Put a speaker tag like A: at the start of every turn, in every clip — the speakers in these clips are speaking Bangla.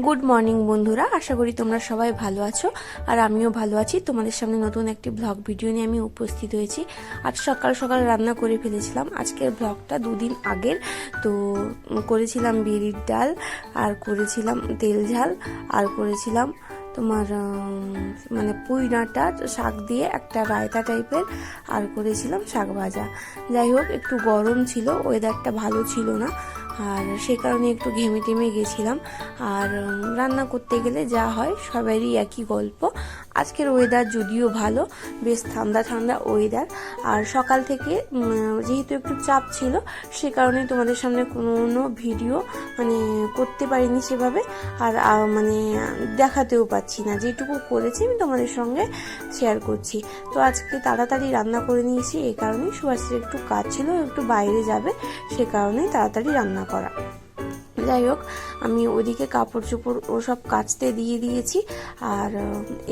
A: গুড মর্নিং বন্ধুরা। আশা করি তোমরা সবাই ভালো আছো। আর আমিও ভালো আছি। তোমাদের সামনে নতুন একটি ব্লগ ভিডিও নিয়ে আমি উপস্থিত হয়েছি। আজ সকাল সকাল রান্না করে ফেলেছিলাম। আজকের ব্লগটা দুদিন আগের। তো করেছিলাম বিড়ির ডাল, আর করেছিলাম তেল ঝাল, আর করেছিলাম তোমার মানে পুঁই ডাঁটা, শাক দিয়ে একটা রায়তা টাইপের, আর করেছিলাম শাক ভাজা। যাই হোক, একটু গরম ছিল ওয়েদারটা ভালো ছিল না। আর সে কারণে একটু ঘেমে টেমে গেছিলাম। আর রান্না করতে গেলে যা হয় সবারই একই গল্প। আজকের ওয়েদার যদিও ভালো, বেশ ঠান্ডা ঠান্ডা ওয়েদার আর সকাল থেকে যেহেতু একটু চাপ ছিল, সে কারণে তোমাদের সামনে কোনো ভিডিও মানে করতে পারিনি সেভাবে। আর মানে দেখাতেও পাচ্ছি না। যেটুকু করেছি আমি তোমাদের সঙ্গে শেয়ার করছি। তো আজকে তাড়াতাড়ি রান্না করে নিয়েছি এই কারণেই সুভাষের একটু কাজ ছিল একটু বাইরে যাবে, সে কারণেই তাড়াতাড়ি রান্না করা। যাই হোক, আমি ওদিকে কাপড় চোপড় ওসব কাচতে দিয়ে দিয়েছি। আর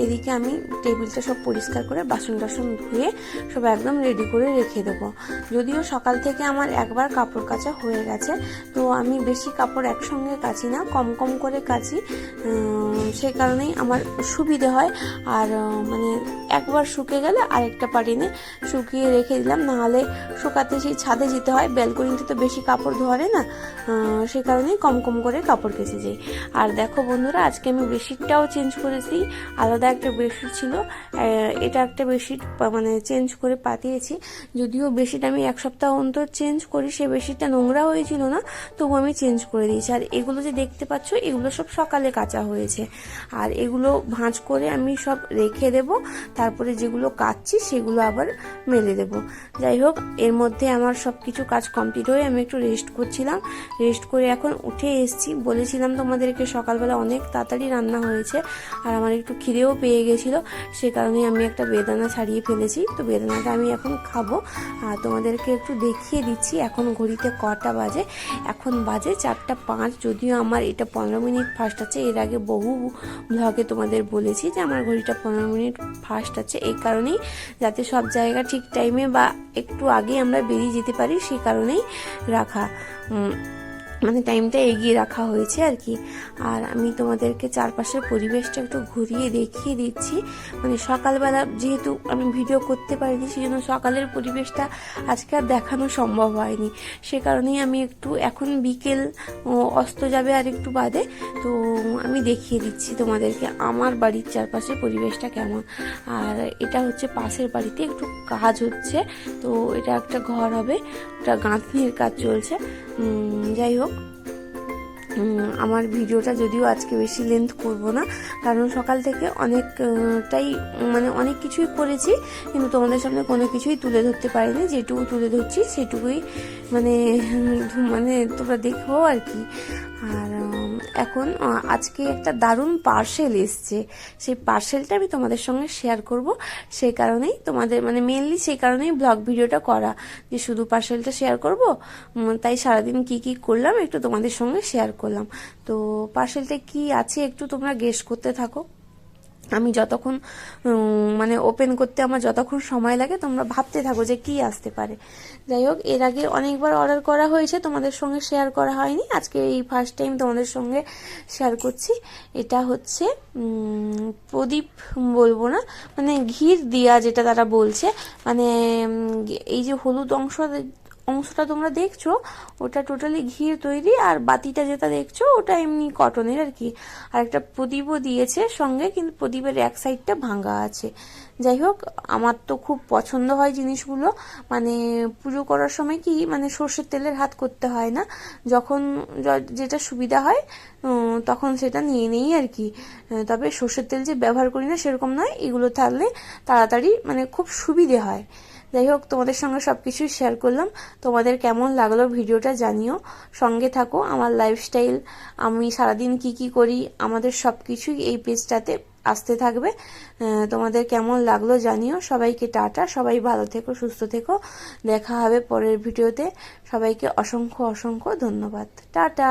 A: এদিকে আমি টেবিলটা সব পরিষ্কার করে বাসন টাসন ধুয়ে সব একদম রেডি করে রেখে দেবো। যদিও সকাল থেকে আমার একবার কাপড় কাচা হয়ে গেছে, তো আমি বেশি কাপড় একসঙ্গে কাচি না, কম কম করে কাচি। সে কারণেই আমার সুবিধে হয়। আর মানে একবার শুকে গেলে আরেকটা পাটিনে শুকিয়ে রেখে দিলাম, নাহলে শুকাতে সেই ছাদে যেতে হয়। ব্যালকনিতে তো বেশি কাপড় ধরে না সে কারণেই কম কম করে কাপড় কেচে যাই আর দেখো বন্ধুরা, আজকে আমি বেডশিটটাও চেঞ্জ করেছি। আলাদা একটা বেডশিট ছিল। এটা একটা বেডশিট মানে চেঞ্জ করে পাতিয়েছি যদিও বেডশিট আমি এক সপ্তাহ অন্তর চেঞ্জ করি, সে বেডশিটটা নোংরা হয়েছিল না, তবু আমি চেঞ্জ করে দিয়েছি। আর এগুলো যে দেখতে পাচ্ছ, এগুলো সব সকালে কাচা হয়েছে। আর এগুলো ভাঁজ করে আমি সব রেখে দেব। তারপরে যেগুলো কাচ্ছি, সেগুলো আবার মেলে দেব। যাই হোক, এর মধ্যে আমার সব কিছু কাজ কমপ্লিট হয়ে আমি একটু রেস্ট করছিলাম। রেস্ট করে এখন উঠে এসেছি। বলেছিলাম তোমাদেরকে সকালবেলা অনেক তাড়াতাড়ি রান্না হয়েছে আর আমার একটু খিদেও পেয়ে গেছিল। সে কারণে আমি একটা বেদানা ছাড়িয়ে ফেলেছি। তো বেদানাটা আমি এখন খাব। আর তোমাদেরকে একটু দেখিয়ে দিচ্ছি। এখন ঘড়িতে কটা বাজে? এখন বাজে চারটা পাঁচ। যদিও আমার এটা পনেরো মিনিট ফার্স্ট আছে। এর আগে বহু ব্লগে তোমাদের বলেছি যে আমার ঘড়িটা পনেরো মিনিট ফার্স্ট আছে। এই কারণেই যাতে সব জায়গা ঠিক টাইমে বা একটু আগে আমরা বেরিয়ে যেতে পারি সেই কারণেই রাখা। মানে টাইমটা এগিয়ে রাখা হয়েছে আর কি। আর আমি তোমাদেরকে চারপাশের পরিবেশটা একটু ঘুরিয়ে দেখিয়ে দিচ্ছি। মানে সকালবেলা যেহেতু আমি ভিডিও করতে পারিনি সেই জন্য সকালের পরিবেশটা আজকে আর দেখানো সম্ভব হয়নি। সে কারণেই আমি একটু এখন বিকেল অস্ত যাবে আর একটু বাদে। তো আমি দেখিয়ে দিচ্ছি তোমাদেরকে আমার বাড়ির চারপাশের পরিবেশটা কেমন। আর এটা হচ্ছে পাশের বাড়িতে একটু কাজ হচ্ছে। তো এটা একটা ঘর হবে, ওটা গাঁথনির কাজ চলছে। যাই হোক। আমার ভিডিওটা যদিও আজকে বেশি লেন্থ করব না, কারণ সকাল থেকে অনেকটাই মানে অনেক কিছুই করেছি, কিন্তু তোমাদের সামনে কোনো কিছুই তুলে ধরতে পারিনি, যেটুকু তুলে ধরছি সেটুকুই মানে মানে তোমরা দেখো আর কি। আর এখন আজকে একটা দারুণ পার্সেল এসছে। সেই পার্সেলটা আমি তোমাদের সঙ্গে শেয়ার করব। সেই কারণেই তোমাদের মানে মেনলি সেই কারণেই ব্লগ ভিডিওটা করা। যে শুধু পার্সেলটা শেয়ার করব তাই সারাদিন কি কি করলাম একটু তোমাদের সঙ্গে শেয়ার করলাম। তো পার্সেলটা কি আছে একটু তোমরা গেস করতে থাকো। আমি যতক্ষণ মানে ওপেন করতে আমার যতক্ষণ সময় লাগে, তোমরা ভাবতে থাকো যে কি আসতে পারে। যাই হোক, এর আগে অনেকবার অর্ডার করা হয়েছে, তোমাদের সঙ্গে শেয়ার করা হয়নি। আজকে এই ফার্স্ট টাইম তোমাদের সঙ্গে শেয়ার করছি। এটা হচ্ছে প্রদীপ বলব না মানে ঘির দিয়া যেটা তারা বলছে মানে এই যে হলুদ অংশ অংশটা তোমরা দেখছ, ওটা টোটালি ঘির তৈরি আর বাতিটা যেটা দেখছ, ওটা এমনি কটনের আর কি। আর একটা প্রদীপও দিয়েছে সঙ্গে, কিন্তু প্রদীপের এক সাইডটা ভাঙা আছে। যাই হোক, আমার তো খুব পছন্দ হয় জিনিসগুলো। মানে পুজো করার সময় কি মানে সর্ষের তেলের হাত করতে হয় না। যখন যেটা সুবিধা হয় তখন সেটা নিয়ে নেই আর কি। তবে সর্ষের তেল যে ব্যবহার করি না সেরকম নয়, এগুলো থাকলে তাড়াতাড়ি মানে খুব সুবিধে হয়। যাই হোক, তোমাদের সঙ্গে সব কিছুই শেয়ার করলাম। তোমাদের কেমন লাগল ভিডিওটা জানিও। সঙ্গে থাকো, আমার লাইফস্টাইল আমি সারাদিন কি কি করি, আমাদের সব কিছুই এই পেজটাতে আসতে থাকবে। তোমাদের কেমন লাগল জানিও। সবাইকে টাটা, সবাই ভালো থেকো, সুস্থ থেকো। দেখা হবে পরের ভিডিওতে। সবাইকে অসংখ্য অসংখ্য ধন্যবাদ। টাটা!